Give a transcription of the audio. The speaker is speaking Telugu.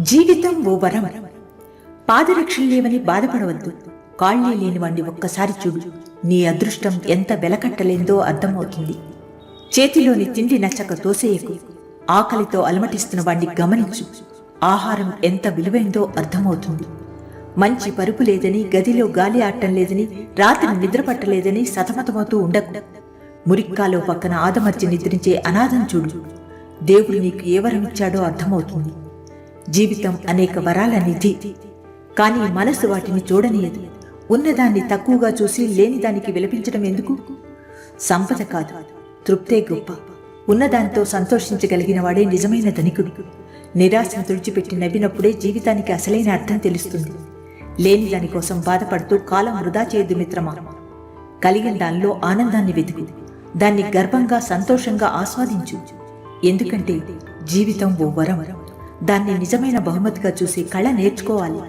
జీవితం ఓ వరం. పాదరక్షలు లేవని బాధపడవద్దు. కాళ్ళే లేని వాణ్ణి ఒక్కసారి చూడు. నీ అదృష్టం ఎంత వెలకట్టలేందో అర్థమవుతుంది. చేతిలోని తిండి నచ్చక తోసేయకు. ఆకలితో అలమటిస్తున్న వాణ్ణి గమనించు. ఆహారం ఎంత విలువైందో అర్థమవుతుంది. మంచి పరుపు లేదని గదిలో గాలి ఆడటం లేదని రాత్రి నిద్రపట్టలేదని సతమతమవుతూ ఉండకు. మురిక్కాలో పక్కన ఆదమర్చి నిద్రించే అనాథం చూడు. దేవుడు నీకు ఏ వరం ఇచ్చాడో అర్థమవుతుంది. జీవితం అనేక వరాల నిధి. కానీ మనసు వాటిని చూడనీయదు. ఉన్నదాన్ని తక్కువగా చూసి లేనిదానికి విలపించడం ఎందుకు? సంపద కాదు తృప్తే గొప్ప. ఉన్నదాంతో సంతోషించగలిగిన వాడే నిజమైన ధనికుడు. నిరాశను తుడిచిపెట్టి నవ్వినప్పుడే జీవితానికి అసలైన అర్థం తెలుస్తుంది. లేని దానికోసం బాధపడుతూ కాలం వృధా చేయదు మిత్రమా? కలిగిన దానిలో ఆనందాన్ని వెతుకు. దాన్ని గర్వంగా సంతోషంగా ఆస్వాదించు. ఎందుకంటే జీవితం ఓ వరం. దాన్ని నిజమైన బహుమతిగా చూసి కళ నేర్చుకోవాలి.